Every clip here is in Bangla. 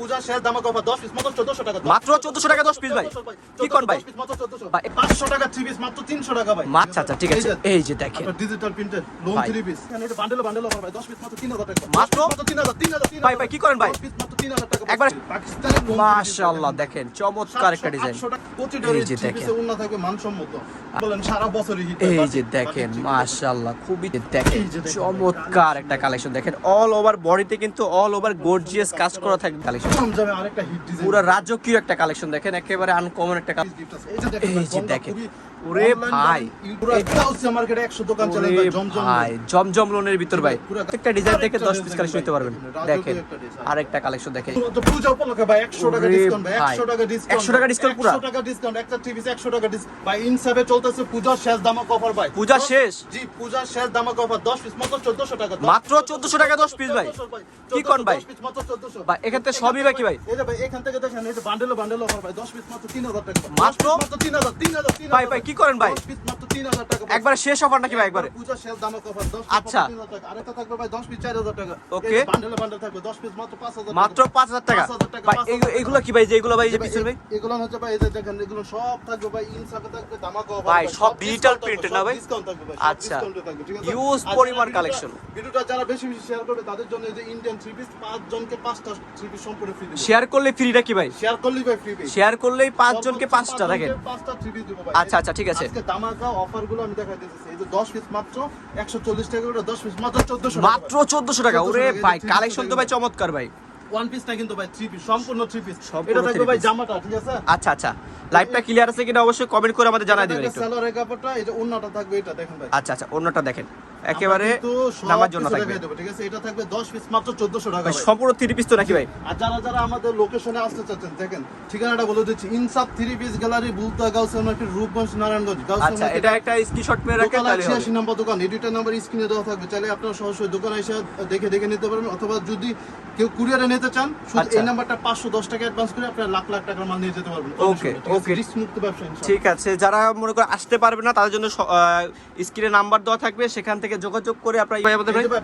পূজা শেষ দামা কফা 10 পিস মাত্র 1400 টাকা মাত্র 1400 টাকা 10 পিস ভাই। কি কোন ভাই? 10 পিস মাত্র 1400 ভাই। 500 টাকা 3 পিস মাত্র 300 টাকা ভাই। আচ্ছা আচ্ছা ঠিক আছে। এই যে দেখেন। ডিজিটাল প্রিন্টেড লোন 3 পিস এখানে এটা বান্ডেল বান্ডেল অফার ভাই 10 পিস মাত্র 3000 টাকা। মাত্র? 10 3000 3000 ভাই, ভাই, কি করেন ভাই? 10 পিস মাত্র 3000 টাকা। একবার- পাকিস্তানের মাশাআল্লাহ দেখেন। চমৎকার একটা ডিজাইন এই যে দেখেন। উন্নত থাকবে মানসম্মত। বলেন সারা বছরই হিট এই যে দেখেন মাশাআল্লাহ খুবই দেখেন এই যে চমৎকার একটা কালেকশন দেখেন অল ওভার বডিতে কিন্তু অল ওভার গর্জিয়াস কাজ করা থাকে কালেকশন পুরো রাজকীয় একটা কালেকশন দেখেন একেবারে আনকমন একটা এই যে দেখেন ওরে ভাই। দাম, পুরো হাউস মার্কেটে 100 দোকান ভাই জমজম লোনের ভিতর ভাই প্রত্যেকটা ডিজাইন থেকে আরেকটা 10 পিস কালেকশন নিতে পারবেন দেখেন আরেকটা কালেকশন দেখেন পূজা উপলক্ষে ভাই 100 টাকা ডিসকাউন্ট ভাই ভাই। 100 টাকা ডিসকাউন্ট 100 টাকা discount পুরা? 100 টাকা ডিসকাউন্ট একটা টিভি 100 টাকা ডিসকাউন্ট ভাই ইনসাবে চলতেছে পূজার শেষ দামক অফার ভাই পূজা শেষ? জি পূজার শেষ দামক অফার 10 পিস মাত্র 1400 টাকা মাত্র 1400 টাকা 10 পিস ভাই 1400 ভাই। কি কোন ভাই 10 পিস মাত্র 1400 ভাই, এখান থেকে সবই ভাই কি ভাই? এই ভাই এখান থেকে দেখেন এই বান্ডেল বান্ডেল অফার ভাই 10 পিস মাত্র 3000 টাকা মাত্র? 10 পিস মাত্র 3000 3000 3000 ভাই, ভাই, কি করেন ভাই? 10 পিস মাত্র 3000 টাকা ভাই। একবারে শেষ অফার নাকি ভাই একবারে পূজার শেষ দামক অফার 10 পিস আচ্ছা। মাত্র 3000 টাকা আরেকটা থাকবে ভাই 10 পিস 4000 টাকা ওকে। বান্ডেল বান্ডেল থাকবে 10 পিস মাত্র 5000 মাত্র 5000 টাকা ভাই 5000 এগুলো- এগুলো কি ভাই যে এগুলো ভাই যে পিছনে ভাই এগুলো হচ্ছে ভাই এই যে দেখেন এগুলো সব থাকবে ভাই ইনসাফে থাকবে offer ভাই, সব printed সব না ভাই? discount থাকবে ভাই, আচ্ছা। যারা পরিমাণ collection। ভিডিওটা যারা বেশি বেশি শেয়ার করবে তাদের জন্য এই যে ইন্ডিয়ান থ্রি পিস পাঁচ জনকে পাঁচটা থ্রি পিস সম্পূর্ণ ফ্রি দেবো শেয়ার করলে ফ্রিটা কি ভাই শেয়ার করলেই ভাই ফ্রি শেয়ার করলেই পাঁচটা দেখেন পাঁচটা থ্রি পিস দেবো ভাই আচ্ছা, আচ্ছা, ঠিক আছে। আজকে ধামাকা অফারগুলো আমি দেখাই দিতেছি। এই যে 10 পিস মাত্র 140 টাকা করে 10 পিস মাত্র 1400 মাত্র 1400 টাকা। ওরে ভাই কালেকশন তো ভাই চমৎকার ভাই। ওয়ান পিস না কিন্তু ভাই থ্রি পিস সম্পূর্ণ থ্রি পিস এটা থাকবে ভাই জামাটা ঠিক আছে? আচ্ছা আচ্ছা। লাইভটা ক্লিয়ার আছে কিনা অবশ্যই কমেন্ট করে আমাদের জানাই দিবেন একটু। সালোয়ারের কাপড়টা এই যে ওন্নাটা থাকবে এটা দেখেন ভাই। আচ্ছা আচ্ছা অন্যটা দেখেন। একেবারে নামার জন্য থাকবে। ঠিক আছে? এটা থাকবে 10 পিস মাত্র 1400 টাকা। সম্পূর্ণ থ্রি পিস তো নাকি ভাই? আর যারা যারা আমাদের লোকেশনে আসতে চাচ্ছেন দেখেন ঠিকানাটা বলে দিচ্ছি Insaf three piece gallery Bulta Gausia market Rupganj Narayanganj. Gausia আচ্ছা এটা একটা স্ক্রিনশট মেরে রাখেন তাহলে 86 নম্বর দোকান এডিটার নাম্বার স্ক্রিনে দেওয়া থাকবে। চাইলে আপনারা সরাসরি দোকানে এসে দেখে দেখে নিতে পারবেন অথবা যদি কেউ কুরিয়ারে নিতে চান শুধু আচ্ছা। এই নাম্বারটা 510 টাকা অ্যাডভান্স করে আপনারা লাখ লাখ টাকার মাল নিয়ে যেতে পারবেন। Okay, okay. রিস্ক মুক্ত ব্যবসা ঠিক আছে যারা মনে করে আসতে পারবে না তাদের জন্য স্ক্রিনে নাম্বার দেওয়া থাকবে সেখান থেকে যোগাযোগ করে আপনারা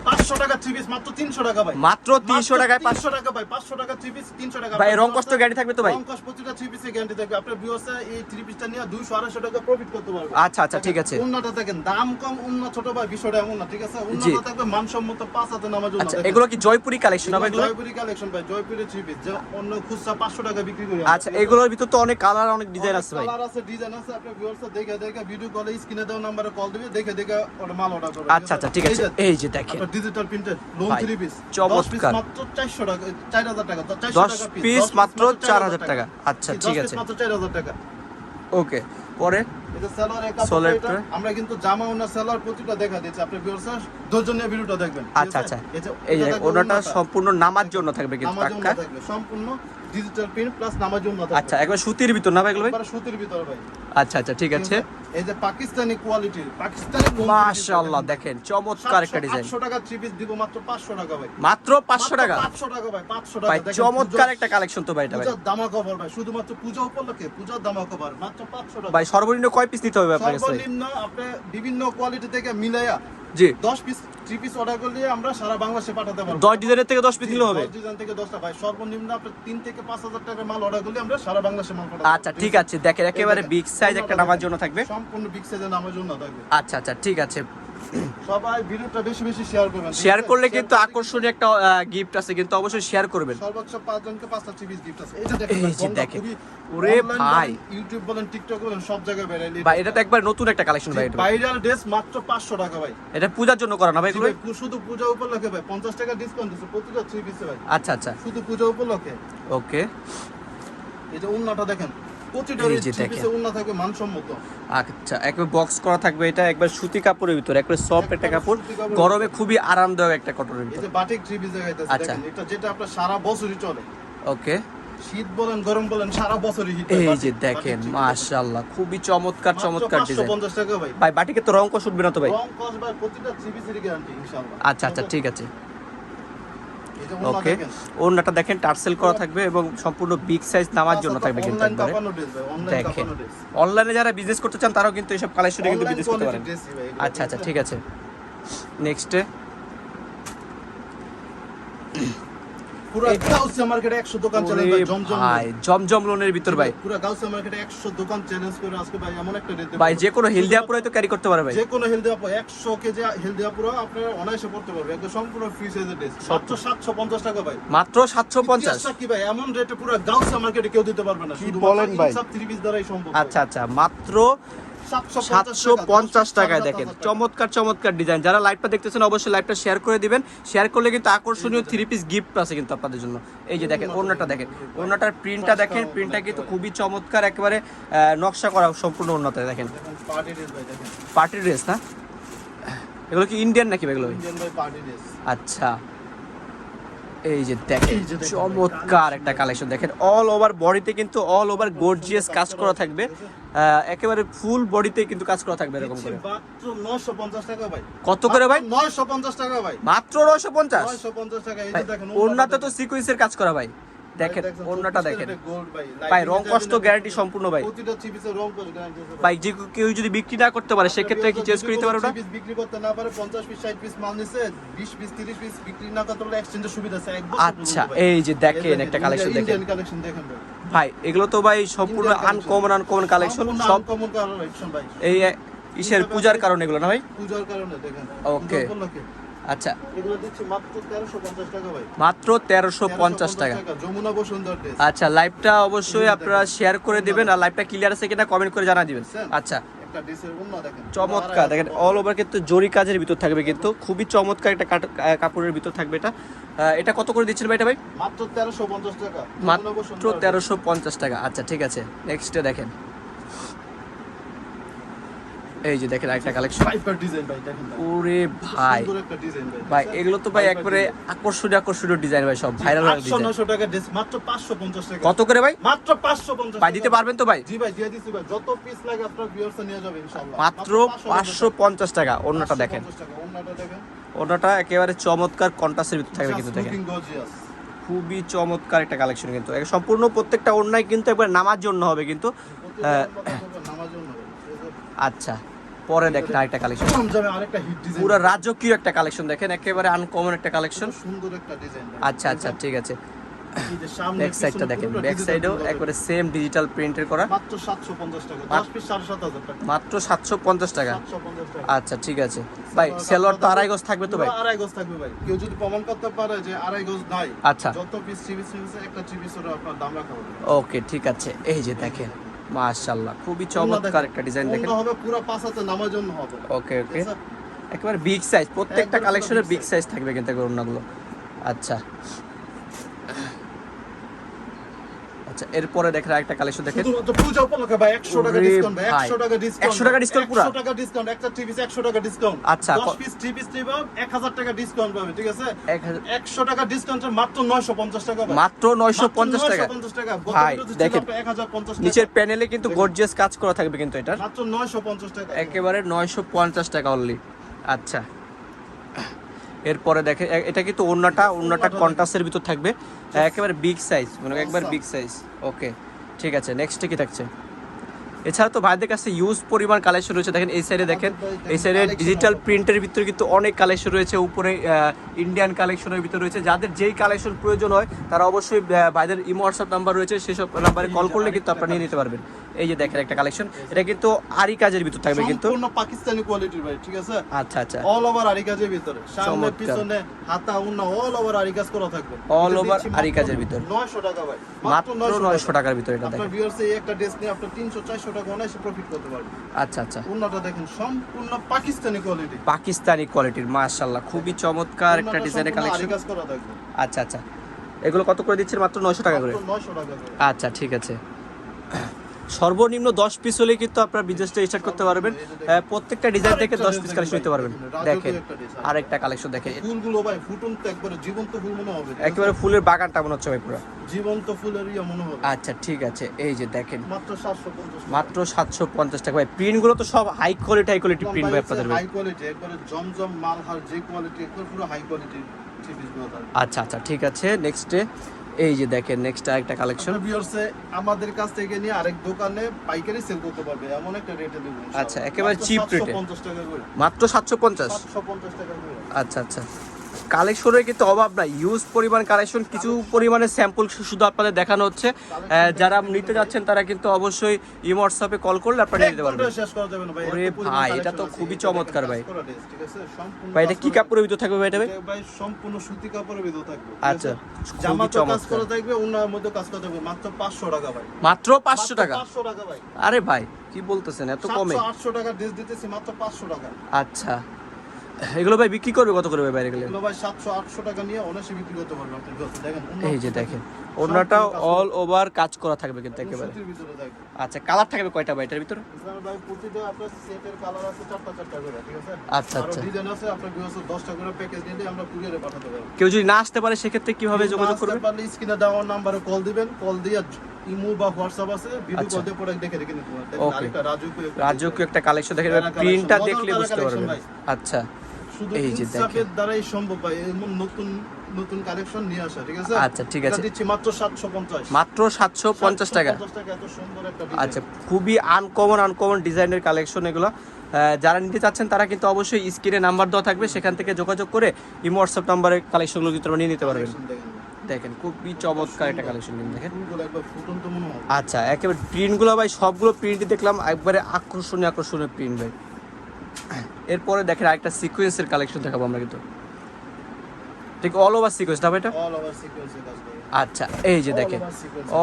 500 টাকা থ্রি পিস মাত্র 300 টাকা ভাই। মাত্র 300 টাকায় পাঁচ 500 টাকা ভাই 500 টাকা থ্রি পিস 300 টাকা ভাই রং কষ্ট গ্যারান্টি থাকবে তো ভাই? রং কষ্ট প্রতিটা থ্রি পিসে গ্যারান্টি থাকবে। আপনার ভিউয়ার্সরা এই থ্রি পিসটা নিয়ে 200 250 টাকা প্রফিট করতে পারবে। আচ্ছা, আচ্ছা, ঠিক আছে। দেখেন দাম কম ছোট ভাই বিষয়টা এমন না ঠিক আছে? উন্নত থাকবে মানসম্মত পাঁচ হাতে নামার জন্য। আচ্ছা এগুলো কি জয়পুরি কালেকশন হবে এগুলো? জয়পুরি কালেকশন ভাই জয়পুরি থ্রি পিস যে অন্য খুচরা 500 টাকা বিক্রি করি আচ্ছা এগুলোর ভিতর তো অনেক কালার অনেক ডিজাইন আছে ভাই। কালার আছে ডিজাইন আছে। আপনার ভিউয়ার্সরা দেখে দেখে ভিডিও কলে স্ক্রিনে দেওয়া নম্বরে কল দিবে দেখে দেখে মাল অর্ডার করবে। আচ্ছা আচ্ছা ঠিক আছে। এই যে দেখেন। ডিজিটাল প্রিন্টেড লোন ভাই, থ্রি পিস চমৎকার। মাত্র 400 টাকা 4000 টাকা 400 দশ টাকা piece, piece 10 মাত্র 4000 টাকা। আচ্ছা, ঠিক আছে। মাত্র 4000 টাকা। ওকে পরে? আমরা কিন্তু জামা ওনা সেলার প্রতিটা দেখা আপনি ভিউয়ার্স ধৈর্য ভিডিওটা দেখবেন। আচ্ছা আচ্ছা। এই যে ওনাটা সম্পূর্ণ নামার জন্য থাকবে কিন্তু সম্পূর্ণ ডিজিটাল প্রিন্ট প্লাস ওড়না থাকবে। আচ্ছা একবার সুতির ভিতর না ভাই এগুলো ভাই? সুতির ভিতরে ভাই। আচ্ছা আচ্ছা ঠিক আছে। এই যে পাকিস্তানি কোয়ালিটি পাকিস্তানি মাশাআল্লাহ দেখেন চমৎকার একটা ডিজাইন 800 টাকা থ্রি পিস দিব মাত্র 500 টাকা ভাই। মাত্র 500 টাকা? 500 টাকা ভাই 500 টাকা। ভাই চমৎকার একটা কালেকশন তো ভাই এটা ভাই। দামা কভার ভাই শুধুমাত্র পূজা উপলক্ষে পূজার দামা কভার মাত্র 500 টাকা। ভাই সর্বনিম্ন কয় পিস নিতে হবে আপনার কাছে? ভাই? সর্বনিম্ন আপনি বিভিন্ন কোয়ালিটি থেকে মিলাইয়া জি। 10 পিস 3 পিস অর্ডার করলে আমরা সারা বাংলাদেশে পাঠাতে পারব। 10 ডিজাইনের থেকে 10 পিস নিলে হবে? 10 ডিজাইন থেকে 10টা ভাই সর্বনিম্ন আপনি 3 থেকে 5000 টাকার মাল অর্ডার করলে আমরা সারা বাংলাদেশে মাল পাঠাবো আচ্ছা ঠিক আছে। দেখেন একেবারে বিগ সাইজ একটা নামার জন্য থাকবে। সম্পূর্ণ বিগ সাইজের নামার জন্য থাকবে। আচ্ছা আচ্ছা ঠিক আছে। সবাই ভিডিওটা বেশি বেশি শেয়ার করবেন। শেয়ার করলে কিন্তু আকর্ষণীয় একটা গিফট আছে কিন্তু অবশ্যই শেয়ার করবেন। সর্বোচ্চ পাঁচজনকে পাঁচটা টিভিস গিফট আছে। যে দেখেন। দেখেন। ওরে ভাই। ইউটিউব বলেন টিকটক বলেন সব জায়গায় বেরাইলি ভাই এটা তো একবার নতুন একটা কালেকশন ভাই এটা। ভাইরাল ড্রেস মাত্র 500 টাকা ভাই। এটা পূজার জন্য করা না ভাই এগুলো? শুধু পূজা উপলক্ষে ভাই 50 টাকা ডিসকাউন্ট দিচ্ছে প্রতিটা থ্রি পিসে ভাই। আচ্ছা আচ্ছা। শুধু পূজা উপলক্ষে। ওকে এই যে উন্নাটা দেখেন। আচ্ছা একবার বক্স করা থাকবে এটা একবার সুতি কাপড়ের ভিতরে একবার সফট একটা কাপড়। গরমে খুবই আরামদায়ক একটা কটনের এই ভিতরে। বাটিক থ্রি পিসে গাইতেছে আচ্ছা। এটা যেটা আপনার সারা বছরই চলে। ওকে। শীত বলেন গরম বলেন সারা বছরই হিট এই যে দেখেন মাশাআল্লাহ খুবই চমৎকার চমৎকার ডিজাইন 550 টাকা ভাই। ভাই বাটিকে তো রং কষ উঠবে না তো ভাই? রং কস ভাই প্রতিটা থ্রি পিসের গ্যারান্টি ইনশাআল্লাহ। আচ্ছা আচ্ছা ঠিক আছে। ওকে ওড়নাটা দেখেন টার্সেল করা থাকবে এবং সম্পূর্ণ বিগ সাইজ নামার জন্য থাকবে কিন্তু একবারে। দেখেন। অনলাইনে যারা বিজনেস করতে চান তারাও কিন্তু এইসব কালেকশনে কিন্তু বিজনেস করতে পারেন। আচ্ছা আচ্ছা ঠিক আছে। নেক্সটে পুরো এই- গাউসিয়া মার্কেটে 100 দোকান চ্যালেঞ্জ ওরে ভাই জমজম ভাই জমজম লোনের ভিতর ভাই। পুরো গাউসিয়া মার্কেটে 100 দোকান চ্যালেঞ্জ করে আজকে ভাই এমন একটা রেট ভাই যে কোনো হেলদি আপুরাই তো ক্যারি করতে পারে ভাই। যে কোনো হেলদি আপু 100 কেজি হেলদি আপুরা আপনারা অনায়াসে পড়তে পারবে একদম সম্পূর্ণ ফ্রি সাইজের ড্রেস মাত্র 750 টাকা ভাই। মাত্র সাতশো পঞ্চাশ। ইতিহাসটা কি ভাই এমন রেটে পুরো গাউসিয়া মার্কেটে কেউ দিতে পারবে না। শুধু বলেন ভাই? সব 3 পিস দ্বারাই সম্ভব। আচ্ছা আচ্ছা মাত্র 750 সাতশো পঞ্চাশ টাকায় দেখেন। চমৎকার চমৎকার ডিজাইন যারা লাইভটা দেখতেছেন অবশ্যই লাইভটা শেয়ার করে দিবেন। শেয়ার করলে কিন্তু আকর্ষণীয় থ্রি পিস গিফট আছে কিন্তু আপনাদের জন্য। এই যে দেখেন ওড়নাটা দেখেন। ওড়নাটার প্রিন্টটা দেখেন। প্রিন্টটা কিন্তু খুবই চমৎকার একেবারে নকশা করা সম্পূর্ণ ওড়নাতে দেখেন। পার্টি ড্রেস না? এগুলো কি ইন্ডিয়ান নাকি এগুলো আচ্ছা। এই যে দেখেন চমৎকার একটা কালেকশন দেখেন। অল ওভার বডিতে কিন্তু অল ওভার গর্জিয়াস কাজ করা থাকবে। একেবারে ফুল বডিতে কিন্তু কাজ করা থাকবে এরকম করে। মাত্র 950 টাকা ভাই কত করে ভাই? নয়শো পঞ্চাশ টাকা ভাই। মাত্র নয়শো পঞ্চাশ? 950 টাকা এই ভাই, যে দেখেন ওড়নাতে তো সিকুয়েন্সের কাজ করা ভাই। দেখেন ওড়নাটা দেখেন। ভাই। রং কষ্ট গ্যারান্টি সম্পূর্ণ ভাই। প্রতিটা চিপিসের রং কষ্ট গ্যারান্টি ভাই যে কেউ যদি বিক্রি না করতে পারে সেক্ষেত্রে কি চেঞ্জ করে দিতে পারো না বিক্রি করতে না পারে 50 পিস 60 পিস মাল নিছে 20 পিস 30 পিস বিক্রি না করতে পারলে এক্সচেঞ্জের সুবিধা আছে। আচ্ছা এই যে দেখেন একটা কালেকশন দেখেন। ইন্ডিয়ান কালেকশন দেখেন ভাই। এগুলো তো ভাই সম্পূর্ণ। আনকমন আনকমন কালেকশন সব uncommon collection ভাই। এই ইসের পূজার কারণে এগুলো না ভাই? পূজার কারণে দেখেন। Okay. আচ্ছা। এগুলো দিচ্ছি মাত্র 1350 টাকা ভাই। মাত্র তেরোশো পঞ্চাশ টাকা। যমুনা বসুন্ধর ড্রেস আচ্ছা লাইভটা অবশ্যই আপনারা শেয়ার করে দিবেন আর লাইভটা ক্লিয়ার আছে কিনা কমেন্ট করে জানা দিবেন। আচ্ছা। চমৎকার দেখেন অল ওভার কিন্তু জরি কাজের ভিতর থাকবে কিন্তু খুবই চমৎকার একটা কাট- কাপড়ের ভিতর থাকবে এটা। এটা কত করে দিচ্ছেন ভাই এটা ভাই? মাত্র 1350 টাকা। মাত্র তেরোশো পঞ্চাশ টাকা। আচ্ছা ঠিক আছে নেক্সটে দেখেন। এই যে দেখেন একটা কালেকশন ফাইবার ডিজাইন ভাই দেখেন ওরে ভাই। ডিজাইন ভাই। এগুলো তো ভাই একবারে আকর্ষণীয় আকর্ষণীয় ডিজাইন ভাই সব ভাইরাল 800 ডিজাইন 900 টাকা ড্রেস মাত্র 550 টাকা। কত করে ভাই? মাত্র 550 ভাই দিতে পারবেন তো ভাই? জি ভাই দিয়ে দিছি ভাই। যত পিস লাগে আপনার ভিউয়ার্স নিয়ে যাবে ইনশাআল্লাহ। মাত্র পাঁচশো পঞ্চাশ টাকা। অন্যটা দেখেন। 550 ওনাটা একেবারে চমৎকার কন্ট্রাস্টের ভিতর থাকবে কিন্তু দেখেন। খুবই চমৎকার একটা কালেকশন কিন্তু। সম্পূর্ণ প্রত্যেকটা অন্যায় কিন্তু একবার নামার জন্য হবে কিন্তু প্রতিটা হ্যাঁ। আপনার নামার জন্য ভাই। এই যে আচ্ছা পরে দেখেন আরেকটা কালেকশন পুরো রাজকীয় একটা কালেকশন দেখেন একেবারে আনকমন একটা কালেকশন সুন্দর একটা ডিজাইন আচ্ছা আচ্ছা ঠিক আছে। ব্যাক সাইডটা দেখেন ব্যাক সাইডেও একবারে সেম ডিজিটাল প্রিন্টের করা। মাত্র 750 টাকা 10 পিস 7500 টাকা। মাত্র সাতশো পঞ্চাশ টাকা। 750 টাকা। আচ্ছা ঠিক আছে। ভাই তো আড়াই গজ থাকবে তো ভাই? পুরো আড়াই গজ থাকবে ভাই। কেউ যদি প্রমাণ করতে পারে যে আড়াই গজ নাই আচ্ছা। যত পিস থ্রি পিস একটা থ্রি পিসের আপনার দাম রাখা হবে। ওকে ঠিক আছে। এই যে দেখেন মাশাআল্লাহ খুবই চমৎকার একটা ডিজাইন দেখেন। হবে পুরো পাঁচ হাতে নামার জন্য হবে। ওকে ওকে। একবার বিগ সাইজ প্রত্যেকটা কালেকশনের বিগ সাইজ থাকবে কিন্তু ওড়নাগুলো আচ্ছা। আচ্ছা এরপরে দেখেন একটা কালেকশন দেখেন। পূজা উপলক্ষে ভাই 100 টাকা ডিসকাউন্ট ভাই ভাই। 100 টাকা ডিসকাউন্ট 100 টাকা discount পুরা? 100 টাকা ডিসকাউন্ট একটা পিস 100 টাকা ডিসকাউন্ট আচ্ছা, 10 পিস থ্রি পিস 1000 টাকা ডিসকাউন্ট পাবে ঠিক আছে? 100 টাকা ডিসকাউন্টের মাত্র 950 টাকা মাত্র নয়শো পঞ্চাশ টাকা। 950 টাকা। ভাই, দেখেন। আপনার 1050 টাকা। নিচের প্যানেলে কিন্তু গর্জিয়াস কাজ করা থাকবে কিন্তু এটার। মাত্র 950 টাকা। একেবারে নয়শো পঞ্চাশ টাকা অনলি আচ্ছা। এরপরে দেখে এটা কিন্তু ওড়নাটা ওড়নাটা কন্টাসের ভিতর থাকবে। একেবারে বিগ সাইজ মানে একবার বিগ সাইজ ওকে ঠিক আছে নেক্সটে কি থাকছে? এছাড়া তো ভাইদের কাছে ইউজ পরিমাণ কালেকশন রয়েছে, দেখেন এই সাইডে দেখেন, এই সাইডে ডিজিটাল প্রিন্টের ভিতরে কিন্তু অনেক কালেকশন রয়েছে, উপরে ইন্ডিয়ান কালেকশনের ভিতরে রয়েছে। যাদের যেই কালেকশন প্রয়োজন হয়, তারা অবশ্যই ভাইদের ইমো হোয়াটসঅ্যাপ নাম্বার রয়েছে, সেসব নাম্বারে কল করলে কিন্তু আপনারা নিয়ে নিতে পারবেন। এই যে দেখেন একটা কালেকশন এটা কিন্তু আরি কাজের ভিতর থাকবে কিন্তু। সম্পূর্ণ পাকিস্তানি কোয়ালিটির ভাই ঠিক আছে? আচ্ছা আচ্ছা। অল ওভার আরি কাজের ভিতরে। সামনে পিছনে হাতা উন্না অল ওভার আরি কাজ করা থাকবে। Over দিচ্ছি আরি কাজের ভিতর। 900 টাকা ভাই মাত্র নয়শো টাকার ভিতরে এটা দেখেন। আপনার ভিউয়ার্স এই একটা ড্রেস নিয়ে আপনার 300 400 টাকা অনায়াসে প্রফিট করতে পারবেন। আচ্ছা আচ্ছা। উন্নাটা দেখেন সম্পূর্ণ পাকিস্তানি কোয়ালিটি পাকিস্তানি কোয়ালিটির মাশাল্লাহ খুবই চমৎকার একটা ডিজাইনের কালেকশন আরি কাজ করা থাকবে। আচ্ছা আচ্ছা। এগুলো কত করে দিচ্ছেন? মাত্র নয়শো টাকা করে। 900 টাকা করে। আচ্ছা ঠিক আছে। সর্বনিম্ন দশ পিস হলে কিন্তু আপনার বিজনেসটা স্টার্ট করতে পারবেন। প্রত্যেকটা ডিজাইন থেকে দশ পিস কালেকশন নিতে পারবেন। দেখেন আরেকটা কালেকশন দেখেন। ফুলগুলো ভাই ফুটন্ত একবারে জীবন্ত ফুল মনে হবে একেবারে ফুলের বাগানটা মনে হচ্ছে ভাই পুরো। জীবন্ত ফুলের ইয়া মনে হবে। আচ্ছা ঠিক আছে। এই যে দেখেন। মাত্র 750 মাত্র সাতশো পঞ্চাশ টাকা ভাই। প্রিন্টগুলো তো সব high quality high quality print ভাই আপনাদের হাই কোয়ালিটি একবারে জমজম মালহার যে কোয়ালিটি একবার পুরো হাই কোয়ালিটি আচ্ছা আচ্ছা ঠিক আছে। নেক্সটে এই যে দেখেন নেক্সট আরেকটা কালেকশন ভিউয়ার্সে আমাদের কাছ থেকে নিয়ে আরেক দোকানে পাইকারি সেল করতে পারবে এমন একটা রেটে দেবো আচ্ছা, একেবারে চিপ রেটে এ। 750 টাকা করে। মাত্র সাতশো পঞ্চাশ? 750 টাকা করে। আচ্ছা আচ্ছা। কালেকশনের কিন্তু অভাব নাই। ইউজ পরিমাণ কালেকশন কিছু পরিমাণে স্যাম্পল শুধু আপনাদের দেখানো হচ্ছে। যারা নিতে যাচ্ছেন তারা কিন্তু অবশ্যই ই হোয়াটসঅ্যাপে কল করলে আপনারা নিতে পারবেন। ওরে ভাই, এটা তো খুবই চমৎকার ভাই। ভাই। এটা কি কাপড়ের ভিতর থাকবে ভাই এটা ভাই? সম্পূর্ণ সুতি কাপড়ের ভিতর থাকবে। আচ্ছা? খুবই জামাতে কাজ করা থাকবে ওনার মধ্যে কাজ করা থাকবে মাত্র 500 টাকা ভাই। মাত্র পাঁচশো টাকা? পাঁচশো টাকা ভাই। আরে ভাই কি বলতেছেন এত কমে? 700 800 টাকা ড্রেস দিতেছি মাত্র 500 টাকা। আচ্ছা। এগুলো ভাই বিক্রি করবে কত করে ভাই বাইরে গেলে? এগুলো ভাই 700 800 টাকা নিয়ে বিক্রি করতে পারবেন আপনি দেখেন এই যে দেখেন ওনাটা অল ওভার কাজ করা থাকবে কিন্তু একেবারে। আচ্ছা কালার থাকবে কয়টা ভাই এটার ভিতর? ভাই প্রতিটা আপনার সেটের কালার আছে চারটা চারটা করে ঠিক আছে? আচ্ছা, আচ্ছা। ডিজাইন আছে আপনার বিকজ 10টা করে প্যাকেজ আমরা কুরিয়ারে পাঠাতে পারব। কেউ যদি না আসতে পারে সেক্ষেত্রে কীভাবে যোগাযোগ করবে? পারলে স্ক্রিনে দেওয়া নাম্বারে কল দিবেন কল দিয়ে ইমো বা হোয়াটসঅ্যাপ আছে ভিডিও আচ্ছা। কল দিয়ে প্রোডাক্ট দেখে দেখে নিতে পারবেন। Okay. আরেকটা রাজু রাজকীয় একটা কালেকশন দেখে প্রিন্টটা দেখলে বুঝতে পারবেন। আচ্ছা। শুধু ইনসাফের দ্বারাই সম্ভব ভাই এমন নতুন নতুন কালেকশন নিয়ে আসা ঠিক আছে? আচ্ছা, ঠিক আছে। দিচ্ছি মাত্র 750 মাত্র সাতশো পঞ্চাশ টাকা। 750 টাকা এত সুন্দর একটা আচ্ছা খুবই আনকমন আনকমন ডিজাইনের কালেকশন এগুলো। যারা নিতে চাচ্ছেন তারা কিন্তু অবশ্যই স্ক্রিনে নাম্বার দেওয়া থাকবে। সেখান থেকে যোগাযোগ করে ইমো হোয়াটসঅ্যাপ নাম্বারে কালেকশনগুলো কিন্তু নিয়ে নিতে পারবেন। দেখেন। খুবই চমৎকার একটা কালেকশন কিন্তু দেখেন। হয়। আচ্ছা একেবারে প্রিন্টগুলো ভাই সবগুলো প্রিন্টই দেখলাম। একবারে আকর্ষণীয় আকর্ষণীয় প্রিন্ট ভাই। এরপরে দেখেন আরেকটা সিকোয়েন্সের কালেকশন দেখাবো আমরা কিন্তু। ঠিক অল ওভার সিকোয়েন্স না এটা? অল ওভার সিকোয়েন্সে কাজ আচ্ছা এই যে দেখেন।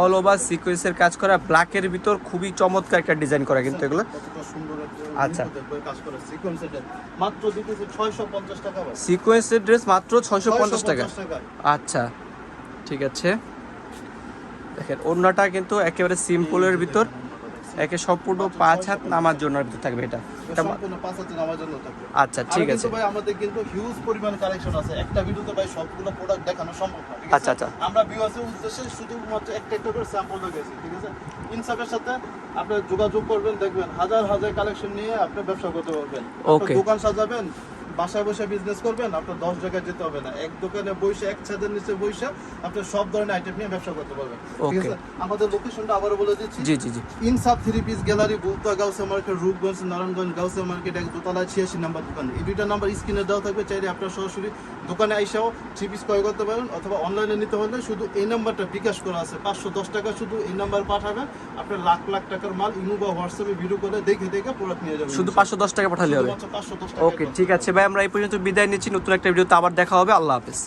অল ওভার সিকোয়েন্সের কাজ করা। ব্ল্যাকের ভিতর খুবই চমৎকার একটা ডিজাইন করা কিন্তু এগুলো। আচ্ছা। সিকোয়েন্সের মাত্র দিতেছে 650 টাকা ভাই। সিকোয়েন্সের ড্রেস মাত্র ছয়শো পঞ্চাশ টাকা। 650 টাকা। আচ্ছা ঠিক আছে। দেখেন অন্যটা কিন্তু একেবারে সিম্পলের ভিতর। একে সম্পূর্ণ পাঁচ হাত নামার জন্য থাকবে এটা। এটা সম্পূর্ণ পাঁচ হাজার আমার জন্য থাকবে। আচ্ছা ঠিক আছে। ভাই আমাদের কিন্তু হিউজ পরিমাণ কালেকশন আছে। একটা ভিডিওতে ভাই সবগুলো প্রোডাক্ট দেখানো সম্ভব না আচ্ছা, আচ্ছা। আমরা ভিউয়ার্সের উদ্দেশ্যে শুধুমাত্র একটা একটা করে স্যাম্পল গেছি ঠিক আছে? ইনসাফের সাথে আপনি যোগাযোগ করবেন দেখবেন হাজার হাজার কালেকশন নিয়ে আপনি ব্যবসা করতে পারবেন. দোকান সাজাবেন বাসায় বসে বিজনেস করবেন আপনার দশ জায়গায় যেতে হবে না। এক দোকানে বসে এক ছাদের নিচে বসে আপনি সব ধরনের আইটেম নিয়ে ব্যবসা করতে পারবেন। ঠিক আছে? আমাদের লোকেশনটা আবারও বলে দিচ্ছি। জি জি জি। ইনসাফ থ্রি পিস গ্যালারি বুলতা গাউসে মার্কেট রূপগঞ্জ নারায়ণগঞ্জ গাউসে মার্কেট এক দোতলা ছিয়াশি নাম্বার দোকান। এই দুইটা নাম্বার স্ক্রিনে দেওয়া থাকবে। চাইলে আপনার সরাসরি দোকানে আইসাও থ্রি পিস ক্রয় করতে পারেন অথবা অনলাইনে নিতে হলে শুধু এই নাম্বারটা বিকাশ করা আছে। পাঁচশো দশ টাকা শুধু এই নাম্বার পাঠাবেন। আপনার লাখ লাখ টাকার মাল ইমো বা হোয়াটসঅ্যাপে ভিডিও করে দেখে দেখে প্রোডাক্ট নিয়ে যাবেন। শুধু পাঁচশো দশ টাকা পাঠালে হবে। পাঁচশো দশ টাকা ওকে ঠিক আছে ভাই। আমরা এই পর্যন্ত বিদায় নিচ্ছি। নতুন একটা ভিডিওতে আবার দেখা হবে। আল্লাহ হাফেজ।